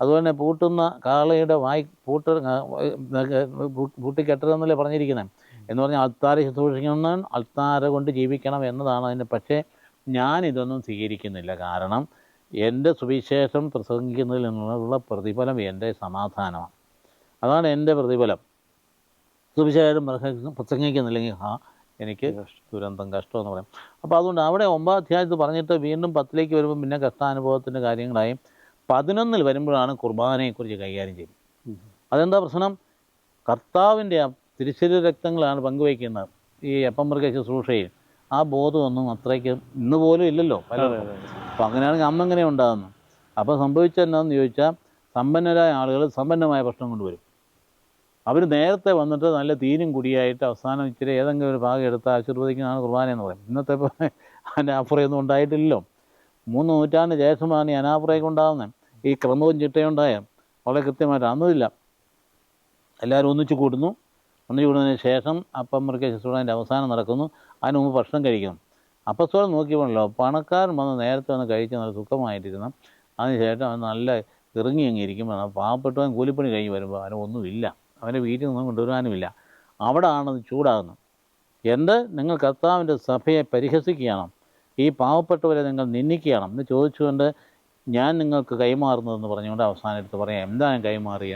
അതുപോലെ തന്നെ പൂട്ടുന്ന കാളയുടെ വായി പൂട്ട് പൂട്ടിക്കെട്ടരുതെന്നല്ലേ പറഞ്ഞിരിക്കുന്നത് എന്ന് പറഞ്ഞാൽ അൾത്താരെ ശുശ്രൂഷിക്കണം അൾത്താര കൊണ്ട് ജീവിക്കണം എന്നതാണ് അതിന്റെ. പക്ഷേ ഞാൻ ഇതൊന്നും സ്വീകരിക്കുന്നില്ല. കാരണം എന്റെ സുവിശേഷം പ്രസംഗിക്കുന്നതിൽ നിന്നുള്ള പ്രതിഫലം എന്റെ സമാധാനമാണ്. അതാണ് എന്റെ പ്രതിഫലം. സുവിശേഷം പ്രസംഗി- പ്രസംഗിക്കുന്നില്ലെങ്കിൽ ആ എനിക്ക് ദുരന്തം കഷ്ടം എന്ന് പറയും. അപ്പോൾ അതുകൊണ്ട് അവിടെ ഒമ്പതാം അധ്യായത്തിൽ പറഞ്ഞിട്ട് വീണ്ടും പത്തിലേക്ക് വരുമ്പോൾ പിന്നെ കഷ്ടാനുഭവത്തിന്റെ കാര്യങ്ങളായി പതിനൊന്നിൽ വരുമ്പോഴാണ് കുർബാനയെക്കുറിച്ച് കൈകാര്യം ചെയ്യുന്നത്. അതെന്താ പ്രശ്നം? കർത്താവിന്റെ ആ തിരുശരീര രക്തങ്ങളാണ് പങ്കുവയ്ക്കുന്നത്. ഈ അപ്പമൃഗ ശുശ്രൂഷയിൽ ആ ബോധമൊന്നും അത്രയ്ക്ക് ഇന്ന് പോലും ഇല്ലല്ലോ അതെ അപ്പോൾ അങ്ങനെയാണെങ്കിൽ അമ്മ എങ്ങനെ ഉണ്ടാകുന്നു? അപ്പോൾ സംഭവിച്ചെന്നാന്ന് ചോദിച്ചാൽ സമ്പന്നരായ ആളുകൾ സമ്പന്നമായ ഭക്ഷണം കൊണ്ടുവരും. അവർ നേരത്തെ വന്നിട്ട് നല്ല തീരും കുടിയായിട്ട് അവസാനം ഇച്ചിരി ഏതെങ്കിലും ഒരു ഭാഗം എടുത്ത് ആശീർവദിക്കുന്നതാണ് കുർബാന എന്ന് പറയും. ഇന്നത്തെ അനാഫ്രയൊന്നും ഉണ്ടായിട്ടില്ലല്ലോ. മൂന്ന് നൂറ്റാണ്ട് ശേഷമാണ് ഈ അനാഫ്രയൊക്കെ ഉണ്ടാകുന്നത് ഈ ക്രമവും ചിട്ടയുണ്ടായ വളരെ കൃത്യമായിട്ട് അന്നുമില്ല. എല്ലാവരും ഒന്നിച്ചു കൂടുന്നു. ഒന്നിച്ചു കൂടുന്നതിന് ശേഷം അപ്പം മുറിക്ക ശുശ്രൂഷന്റെ അവസാനം നടക്കുന്നു. അതിന് മുമ്പ് ഭക്ഷണം കഴിക്കണം. അപ്പസ്വരം നോക്കിയപ്പോഴല്ലോ പണക്കാരൻ വന്ന് നേരത്തെ വന്ന് കഴിച്ച് നല്ല സുഖമായിട്ടിരുന്നു. അതിനുശേഷം അവൻ നല്ല ഇറങ്ങി അങ്ങ് ഇരിക്കുമ്പോൾ പാവപ്പെട്ടവൻ കൂലിപ്പണി കഴിഞ്ഞ് വരുമ്പോൾ അവന് ഒന്നുമില്ല. അവന്റെ വീട്ടിൽ നിന്നും കൊണ്ടുവരാനുമില്ല. ആണത് ചൂടാകുന്നത്. എന്ത്? നിങ്ങൾ കർത്താവിന്റെ സഭയെ പരിഹസിക്കുകയാണ്? ഈ പാവപ്പെട്ടവരെ നിങ്ങൾ നിന്ദിക്കുകയാണ്? എന്ന് ചോദിച്ചുകൊണ്ട് ഞാൻ നിങ്ങൾക്ക് കൈമാറുന്നതെന്ന് പറഞ്ഞുകൊണ്ട് അവസാനം പറയാം. എന്താണ് ഞാൻ കൈമാറിയ?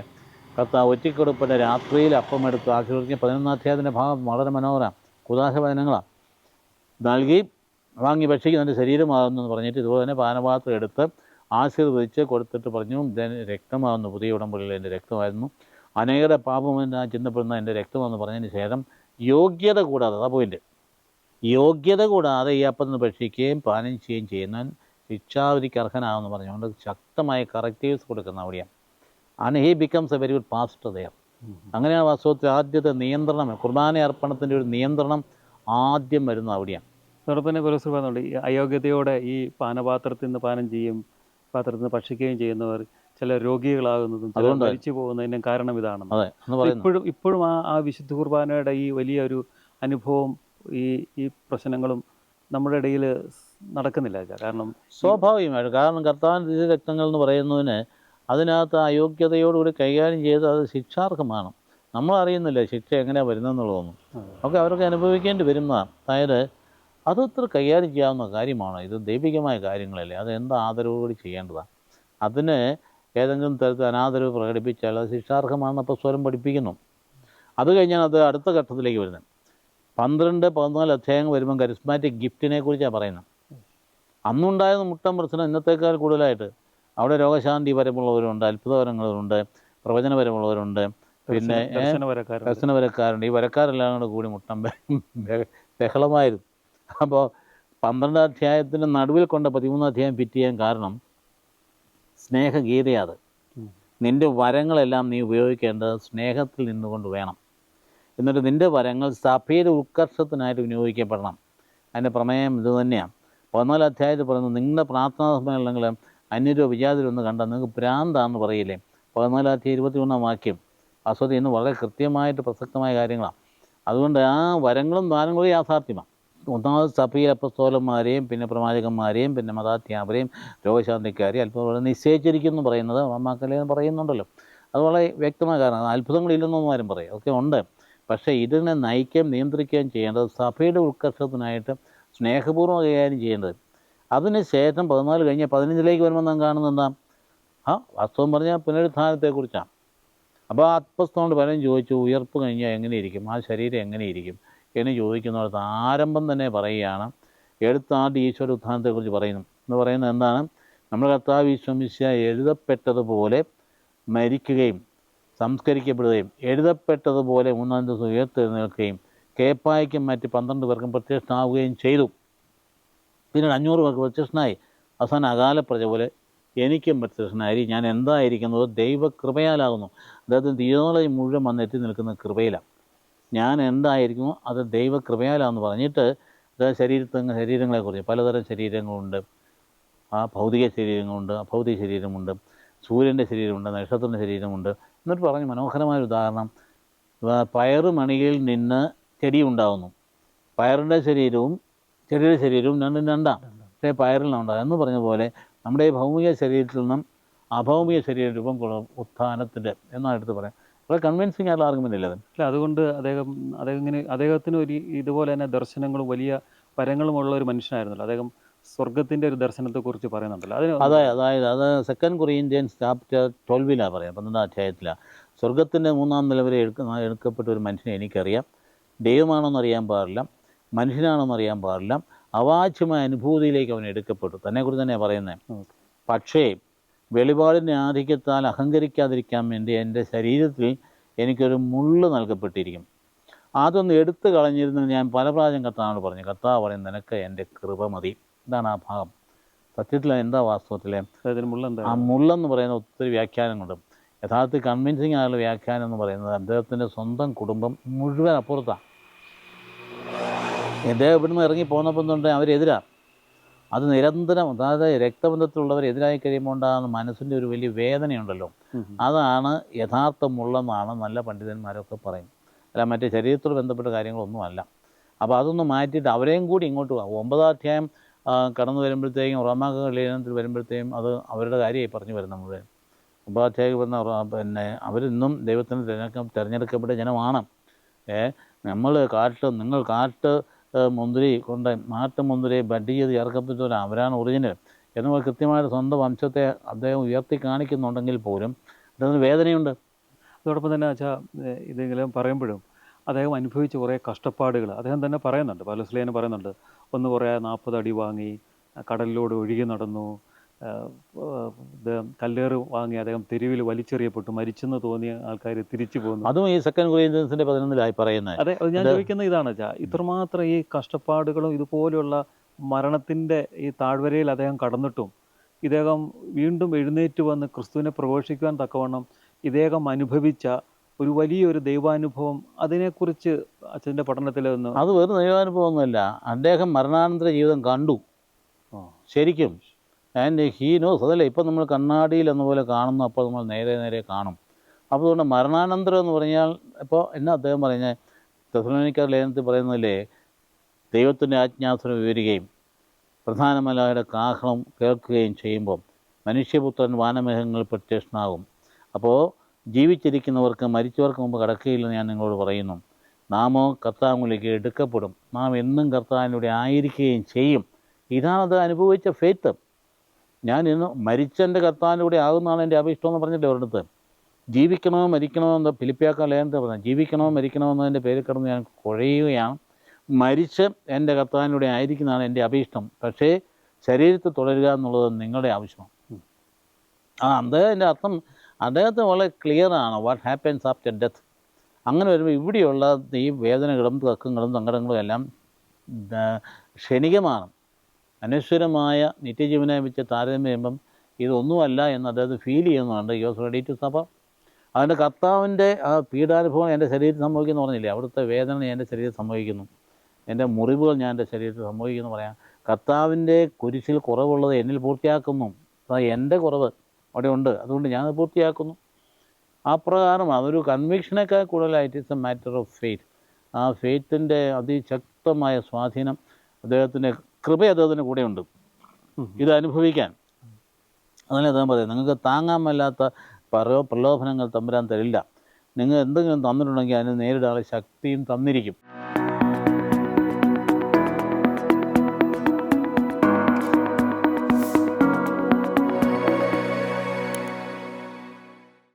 കർത്താവ് ഒറ്റക്കൊടുപ്പിന്റെ രാത്രിയിൽ അപ്പമെടുത്ത് ആശീർവദിക്കുക പതിനൊന്നാം അധ്യായത്തിന്റെ ഭാഗം വളരെ മനോഹരം. കുദാശ വചനങ്ങളാണ് നൽകി വാങ്ങി ഭക്ഷിക്കുന്ന എന്റെ ശരീരമാകുന്നു പറഞ്ഞിട്ട് ഇതുപോലെ തന്നെ പാനപാത്രം എടുത്ത് ആശീർവദിച്ച് കൊടുത്തിട്ട് പറഞ്ഞു ഇതിന് രക്തമാകുന്നു. പുതിയ ഉടമ്പടിയിൽ എന്റെ രക്തമായിരുന്നു. അനേകരുടെ പാപം എന്ന് ചിന്തപ്പെടുന്ന എന്റെ രക്തമെന്ന് പറഞ്ഞതിന് ശേഷം യോഗ്യത കൂടാതെ അതാ പോയിന്റ് യോഗ്യത കൂടാതെ ഈ അപ്പം ഭക്ഷിക്കുകയും പാനം ചെയ്യുകയും ചെയ്യുന്നവൻ ശിക്ഷാവിധിക്ക് അർഹനാണെന്ന് പറഞ്ഞുകൊണ്ട് ശക്തമായ കറക്റ്റീവ്സ് കൊടുക്കുന്ന അവിടെയാണ്. And he becomes a very good pastor there അങ്ങനെയാണ് വാസ്തവത്തിൽ ആദ്യത്തെ നിയന്ത്രണം. കുർബാന അർപ്പണത്തിന്റെ ഒരു നിയന്ത്രണം ആദ്യം വരുന്നത് അവിടെയാണ്. അതോടൊപ്പം തന്നെ ഈ അയോഗ്യതയോടെ ഈ പാനപാത്രത്തിൽ നിന്ന് പാനം ചെയ്യും പാത്രത്തിൽ നിന്ന് ഭക്ഷിക്കുകയും ചെയ്യുന്നവർ ചില രോഗികളാകുന്നതും ചില മരിച്ചു പോകുന്നതിന്റെ കാരണം പറയുന്നു. ഇപ്പോഴും ഇപ്പോഴും ആ ആ വിശുദ്ധ കുർബാനയുടെ ഈ വലിയൊരു അനുഭവം ഈ ഈ പ്രശ്നങ്ങളും നമ്മുടെ ഇടയിൽ നടക്കുന്നില്ല. കാരണം സ്വാഭാവികമായിട്ട്. കാരണം കർത്താവിന്റെ തിരു രക്തങ്ങൾ എന്ന് പറയുന്നതിന് അതിനകത്ത് അയോഗ്യതയോടുകൂടി കൈകാര്യം ചെയ്ത് അത് ശിക്ഷാർഹമാണ്. നമ്മൾ അറിയുന്നില്ല ശിക്ഷ എങ്ങനെയാണ് വരുന്നതെന്നുള്ളതൊന്നും. ഒക്കെ അവരൊക്കെ അനുഭവിക്കേണ്ടി വരുന്നതാണ് അതായത് അതത്ര കൈകാര്യം ചെയ്യാവുന്ന കാര്യമാണ്? ഇത് ദൈവികമായ കാര്യങ്ങളല്ലേ? അത് എന്ത് ആദരവോടുകൂടി ചെയ്യേണ്ടതാണ് അതിന് ഏതെങ്കിലും തരത്തിൽ അനാദരവ് പ്രകടിപ്പിച്ചാൽ അത് ശിക്ഷാർഹമാണെന്ന് അപ്പോൾ സ്വരം പഠിപ്പിക്കുന്നു. അത് കഴിഞ്ഞാൽ അത് അടുത്ത ഘട്ടത്തിലേക്ക് വരുന്നത്. പന്ത്രണ്ട് പതിനാല് അധ്യായങ്ങൾ വരുമ്പോൾ കരിസ്മാറ്റിക് ഗിഫ്റ്റിനെ കുറിച്ചാണ് പറയുന്നത്. അന്നുണ്ടായിരുന്ന മുട്ടം പ്രശ്നം ഇന്നത്തേക്കാൾ കൂടുതലായിട്ട്. അവിടെ രോഗശാന്തി പരമുള്ളവരുണ്ട് അത്ഭുതപരങ്ങളുണ്ട് പ്രവചനപരമുള്ളവരുണ്ട് പിന്നെ ദർശനപരക്കാരുണ്ട്. ദർശനവരക്കാരുണ്ട് ഈ വരക്കാരെല്ലാം കൂടെ കൂടി മുട്ടം ബഹളമായിരുന്നു. അപ്പോൾ പന്ത്രണ്ടാം അധ്യായത്തിന്റെ നടുവിൽ കൊണ്ട പതിമൂന്നാം അധ്യായം ഫിറ്റ് ചെയ്യാൻ കാരണം സ്നേഹഗീതയാത്. നിന്റെ നിന്റെ വരങ്ങളെല്ലാം നീ ഉപയോഗിക്കേണ്ടത് സ്നേഹത്തിൽ നിന്നുകൊണ്ട് വേണം. എന്നിട്ട് നിന്റെ വരങ്ങൾ സഭയുടെ ഉത്കർഷത്തിനായിട്ട് വിനിയോഗിക്കപ്പെടണം. അതിന്റെ പ്രമേയം ഇത് തന്നെയാണ് പതിനാല് അധ്യായത്തിൽ പറയുന്നു നിങ്ങളുടെ പ്രാർത്ഥനാ സമ്മേളനങ്ങൾ അന്യരോ വിജാതിരൊന്ന് കണ്ടാൽ നിങ്ങൾക്ക് ഭ്രാന്താണെന്ന് പറയില്ലേ? പതിനാലാം അധ്യായം ഇരുപത്തി ഒന്നാം വാക്യം. അസ്വതി ഇന്ന് വളരെ കൃത്യമായിട്ട് പ്രസക്തമായ കാര്യങ്ങളാണ്. അതുകൊണ്ട് ആ വരങ്ങളും ദാനങ്ങളും യാഥാർത്ഥ്യമാണ്. ഒന്നാമത് സഭയിലെ അപ്പസ്തോലന്മാരെയും പിന്നെ പ്രവാചകന്മാരെയും പിന്നെ മതാധ്യാപരെയും രോഗശാന്തിക്കാരെയും വളരെ നിശ്ചയിച്ചിരിക്കുന്നു എന്ന് പറയുന്നത് അമ്മാക്കല്ലേ പറയുന്നുണ്ടല്ലോ. അത് വളരെ വ്യക്തമായ കാരണം. അത്ഭുതങ്ങളില്ലെന്നൊന്നും ആരും പറയും ഒക്കെ ഉണ്ട്. പക്ഷേ ഇതിനെ നയിക്കുകയും നിയന്ത്രിക്കുകയും ചെയ്യേണ്ടത് സഭയുടെ ഉത്കർഷത്തിനായിട്ട് സ്നേഹപൂർവം കൈകാര്യം ചെയ്യേണ്ടത്. അതിന് ശേഷം പതിനാല് കഴിഞ്ഞ് പതിനഞ്ചിലേക്ക് വരുമ്പോൾ നാം കാണുന്നത് എന്താ? ആ വാസ്തവം പറഞ്ഞാൽ പുനരുത്ഥാനത്തെക്കുറിച്ചാണ്. അപ്പോൾ അപ്പസ്തോണ്ട് പലരും ചോദിച്ചു ഉയർപ്പ് കഴിഞ്ഞാൽ എങ്ങനെയിരിക്കും? ആ ശരീരം എങ്ങനെയിരിക്കും? എന്ന് ചോദിക്കുന്നിടത്ത് ആരംഭം തന്നെ പറയുകയാണ്. എഴുത്താണ്ട് ഈശ്വര ഉത്ഥാനത്തെക്കുറിച്ച് പറയുന്നു. എന്ന് പറയുന്നത് എന്താണ്? നമ്മൾ കർത്താവ് വിശ്വമിച്ച എഴുതപ്പെട്ടതുപോലെ മരിക്കുകയും സംസ്കരിക്കപ്പെടുകയും എഴുതപ്പെട്ടതുപോലെ മൂന്നാം ദിവസം ഉയർത്തെഴുന്നേൽക്കുകയും കേപ്പായ്ക്കും മറ്റ് പന്ത്രണ്ട് പേർക്കും പ്രത്യക്ഷനാവുകയും ചെയ്തു. പിന്നീട് അഞ്ഞൂറ് പേർക്ക് പ്രത്യക്ഷനായി. അവസാനം അകാല പ്രജ പോലെ എനിക്കും പ്രത്യക്ഷനായി. ഞാൻ എന്തായിരിക്കുന്നത്? ദൈവകൃപയാലാകുന്നു. അതായത് തീരോളി മുഴുവൻ വന്ന് എത്തി നിൽക്കുന്ന കൃപയിലാണ് ഞാൻ എന്തായിരിക്കുന്നു? അത് ദൈവകൃപയാലാന്ന് പറഞ്ഞിട്ട് അതായത് ശരീരത്തെ ശരീരങ്ങളെക്കുറിച്ച് പലതരം ശരീരങ്ങളുണ്ട്. ആ ഭൗതിക ശരീരങ്ങളുണ്ട് അഭൗതിക ശരീരമുണ്ട് സൂര്യന്റെ ശരീരമുണ്ട് നക്ഷത്രത്തിന്റെ ശരീരമുണ്ട്. എന്നിട്ട് പറഞ്ഞ് മനോഹരമായ ഉദാഹരണം. പയറുമണിയിൽ നിന്ന് ചെടി ഉണ്ടാകുന്നു പയറിന്റെ ശരീരവും ചെടിയുടെ ശരീരവും രണ്ടും രണ്ടാണ് പക്ഷേ പയറിലാണ് ഉണ്ടാകുക എന്ന് പറഞ്ഞ പോലെ നമ്മുടെ ഈ ഭൗമിക ശരീരത്തിൽ നിന്നും അഭൗമിക ശരീര രൂപം കൊള്ളും ഉത്ഥാനത്തിന്റെ എന്നാണ് എടുത്ത് പറയാം. വളരെ കൺവിൻസിങ് ആയിട്ടുള്ള ആർഗ്യുമെന്റ് ഇല്ല അല്ല അതുകൊണ്ട് അദ്ദേഹം അദ്ദേഹം ഇങ്ങനെ അദ്ദേഹത്തിന് ഒരു ഇതുപോലെ തന്നെ ദർശനങ്ങളും വലിയ പരങ്ങളുമുള്ള ഒരു മനുഷ്യനായിരുന്നല്ലോ. അദ്ദേഹം സ്വർഗത്തിന്റെ ഒരു ദർശനത്തെക്കുറിച്ച് പറയുന്നുണ്ടല്ലോ. അതിന് അതെ അതായത് അത് സെക്കൻഡ് കൊറിയൻഷ്യൻസ് ചാപ്റ്റർ ട്വൽവിലാണ് പറയാം. പന്ത്രണ്ടാം അധ്യായത്തിലാണ് സ്വർഗത്തിന്റെ മൂന്നാം നില വരെ എടുക്കുന്ന എടുക്കപ്പെട്ട ഒരു മനുഷ്യനെ എനിക്കറിയാം. ദൈവമാണോന്ന് അറിയാൻ പാടില്ല മനുഷ്യനാണോന്ന് അറിയാൻ പാടില്ല അവാച്യമായ അനുഭൂതിയിലേക്ക് അവൻ എടുക്കപ്പെട്ടു. തന്നെക്കുറിച്ച് തന്നെയാണ് പറയുന്നത്. പക്ഷേ വെളിപാടിന്റെ ആധിക്യത്താൽ അഹങ്കരിക്കാതിരിക്കാൻ വേണ്ടി എന്റെ ശരീരത്തിൽ എനിക്കൊരു മുള്ള് നൽകപ്പെട്ടിരിക്കും. അതൊന്ന് എടുത്തു കളഞ്ഞിരുന്നു ഞാൻ പല പ്രാവശ്യം കത്താനോട് പറഞ്ഞു കത്താവ് പറയും നിനക്ക് എന്റെ കൃപ മതി. ഇതാണ് ആ ഭാഗം. സത്യത്തിൽ എന്താ വാസ്തവത്തിലെ? ആ മുള്ളെന്ന് പറയുന്ന ഒത്തിരി വ്യാഖ്യാനങ്ങളുണ്ട്. യഥാർത്ഥത്തിൽ കൺവിൻസിങ് ആയുള്ള വ്യാഖ്യാനം എന്ന് പറയുന്നത് അദ്ദേഹത്തിന്റെ സ്വന്തം കുടുംബം മുഴുവൻ അപ്പുറത്താണ് അദ്ദേഹം ഇവിടുന്ന് ഇറങ്ങി പോന്നപ്പം തൊണ്ടേ അവരെതിരാണ് അത് നിരന്തരം അതായത് രക്തബന്ധത്തിലുള്ളവർ എതിരായി കഴിയുമ്പോൾ ഉണ്ടാകുന്ന മനസ്സിന്റെ ഒരു വലിയ വേദനയുണ്ടല്ലോ. അതാണ് യഥാർത്ഥമുള്ളതെന്നാണ് നല്ല പണ്ഡിതന്മാരൊക്കെ പറയും. അല്ല മറ്റേ ശരീരത്തോട് ബന്ധപ്പെട്ട കാര്യങ്ങളൊന്നും അല്ല അപ്പോൾ അതൊന്ന് മാറ്റിയിട്ട് അവരെയും കൂടി ഇങ്ങോട്ട്. ഒമ്പതാം അധ്യായം കടന്നു വരുമ്പോഴത്തേക്കും റോമാക ലേഖനത്തിൽ വരുമ്പോഴത്തേക്കും അത് അവരുടെ കാര്യമായി പറഞ്ഞു വരുന്ന മുഴുവൻ വരുന്ന റോ- പിന്നെ അവരിന്നും ദൈവത്തിന് തിരഞ്ഞെടുക്ക തിരഞ്ഞെടുക്കപ്പെട്ട ജനമാണ്. ഏ നമ്മൾ കാട്ട് നിങ്ങൾ കാട്ട് മുന്തിരി കൊണ്ട് നാട്ടു മുന്തിരി ബഡ് ചെയ്ത് ഒരു അവരാണ് ഒറിജിനൽ എന്ന് കൃത്യമായിട്ട് സ്വന്തം വംശത്തെ അദ്ദേഹം ഉയർത്തി കാണിക്കുന്നുണ്ടെങ്കിൽ പോലും അദ്ദേഹത്തിന് വേദനയുണ്ട്. അതോടൊപ്പം തന്നെ വെച്ചാൽ ഇതെങ്കിലും പറയുമ്പോഴും അദ്ദേഹം അനുഭവിച്ച കുറേ കഷ്ടപ്പാടുകൾ. അദ്ദേഹം തന്നെ പറയുന്നുണ്ട് പലസ്ലേന് പറയുന്നുണ്ട് ഒന്ന് കുറേ നാൽപ്പത് അടി വാങ്ങി കടലിലൂടെ ഒഴുകി നടന്നു കല്ലേറ് വാങ്ങി അദ്ദേഹം തെരുവിൽ വലിച്ചെറിയപ്പെട്ടു. മരിച്ചെന്ന് തോന്നിയ ആൾക്കാർ തിരിച്ചു പോകുന്നു അതും ഈ സെക്കൻഡ് കൊറിയൻസിന്റെ പതിനൊന്നിലായി പറയുന്നത്. അതെ അത് ഞാൻ ചോദിക്കുന്ന ഇതാണ് ഇത്രമാത്രം ഈ കഷ്ടപ്പാടുകളും ഇതുപോലെയുള്ള മരണത്തിന്റെ ഈ താഴ്വരയിൽ അദ്ദേഹം കടന്നിട്ടും ഇദ്ദേഹം വീണ്ടും എഴുന്നേറ്റ് വന്ന് ക്രിസ്തുവിനെ പ്രഘോഷിക്കുവാൻ തക്കവണ്ണം ഇദ്ദേഹം അനുഭവിച്ച ഒരു വലിയൊരു ദൈവാനുഭവം അതിനെക്കുറിച്ച് അച്ഛന്റെ പഠനത്തിൽ ഒന്ന് അത് വെറും ദൈവാനുഭവമൊന്നുമല്ല. അദ്ദേഹം മരണാനന്തര ജീവിതം കണ്ടു. ശരിക്കും. ആൻഡ് ഹീ നോസ് അതല്ലേ? ഇപ്പം നമ്മൾ കണ്ണാടിയിൽ എന്ന പോലെ കാണുന്നു അപ്പോൾ നമ്മൾ നേരെ നേരെ കാണും. അപ്പോൾ അതുകൊണ്ട് മരണാനന്തരം എന്ന് പറഞ്ഞാൽ ഇപ്പോൾ എന്നാ അദ്ദേഹം പറഞ്ഞ തെസലോനിക്കാർ ലേഖനത്തിൽ പറയുന്നതല്ലേ ദൈവത്തിന്റെ ആജ്ഞാസനം വിവരികയും പ്രധാനമല്ലായുടെ കാഹളം കേൾക്കുകയും ചെയ്യുമ്പം മനുഷ്യപുത്രൻ വാനമേഹങ്ങൾ പ്രത്യക്ഷനാകും. അപ്പോൾ ജീവിച്ചിരിക്കുന്നവർക്ക് മരിച്ചവർക്ക് മുമ്പ് കടക്കുകയില്ലെന്ന് ഞാൻ നിങ്ങളോട് പറയുന്നു. നാമോ കർത്താവിലേക്ക് എടുക്കപ്പെടും. നാം എന്നും കർത്താവിലൂടെ ആയിരിക്കുകയും ചെയ്യും. ഇതാണ് അനുഭവിച്ച ഫെയ്ത്ത് ഞാൻ ഇന്ന് മരിച്ചെന്റെ കർത്താവിന്റെ കൂടെ ആകുന്നതാണ് എന്റെ അഭിഷ്ടം എന്ന് പറഞ്ഞിട്ട് ഒരിടത്ത് ജീവിക്കണമോ മരിക്കണമോ എന്ന് ഫിലിപ്പിയാക്കാൻ ലേഖനത്തെ പറഞ്ഞു ജീവിക്കണമോ മരിക്കണമോ എന്നതിന്റെ പേര് കിടന്ന് ഞാൻ കുഴയുകയാണ്. മരിച്ച് എന്റെ കർത്താവിലൂടെ ആയിരിക്കുന്നതാണ് എന്റെ അഭിഷ്ടം പക്ഷേ ശരീരത്തിൽ തുടരുക എന്നുള്ളത് നിങ്ങളുടെ ആവശ്യമാണ്. ആ അദ്ദേഹത്തിന്റെ അർത്ഥം അദ്ദേഹത്തിന് വളരെ ക്ലിയറാണ് വാട്ട് ഹാപ്പൻസ് ആഫ്റ്റർ ഡെത്ത് അങ്ങനെ വരുമ്പോൾ ഇവിടെയുള്ള ഈ വേദനകളും തർക്കങ്ങളും സങ്കടങ്ങളും എല്ലാം ക്ഷണികമാണ്. അനശ്വരമായ നിത്യജീവനെ വെച്ച് താരതമ്യം ഇതൊന്നുമല്ല എന്ന് അദ്ദേഹത്തെ ഫീൽ ചെയ്യുന്നുണ്ട്. യു എസ് റെഡി ടു സഭ അതിന്റെ കർത്താവിന്റെ ആ പീഡാനുഭവം എന്റെ ശരീരത്തിൽ സംഭവിക്കുന്നു പറഞ്ഞില്ലേ? അവിടുത്തെ വേദന എന്റെ ശരീരത്തിൽ സംഭവിക്കുന്നു. എന്റെ മുറിവുകൾ ഞാൻ എന്റെ ശരീരത്തിൽ സംഭവിക്കുന്നു പറയാം. കർത്താവിന്റെ കുരിശിൽ കുറവുള്ളത് എന്നിൽ പൂർത്തിയാക്കുന്നു. എന്റെ കുറവ് അവിടെ ഉണ്ട്. അതുകൊണ്ട് ഞാനത് പൂർത്തിയാക്കുന്നു. ആ പ്രകാരം അതൊരു കൺവിക്ഷനേക്കാൾ കൂടുതലായിട്ട് it's a matter of faith ആ ഫെയ്ത്തിന്റെ അതിശക്തമായ സ്വാധീനം അദ്ദേഹത്തിന്റെ കൃപ അദ്ദേഹത്തിന് കൂടെയുണ്ട് ഇത് അനുഭവിക്കാൻ. അതല്ലേ അദ്ദേഹം പറയുന്നത് നിങ്ങൾക്ക് താങ്ങാൻ വല്ലാത്ത പറയോ പ്രലോഭനങ്ങൾ തമ്പുരാൻ തരില്ല. നിങ്ങൾ എന്തെങ്കിലും തന്നിട്ടുണ്ടെങ്കിൽ അതിന് നേരിടാനുള്ള ശക്തിയും തന്നിരിക്കും.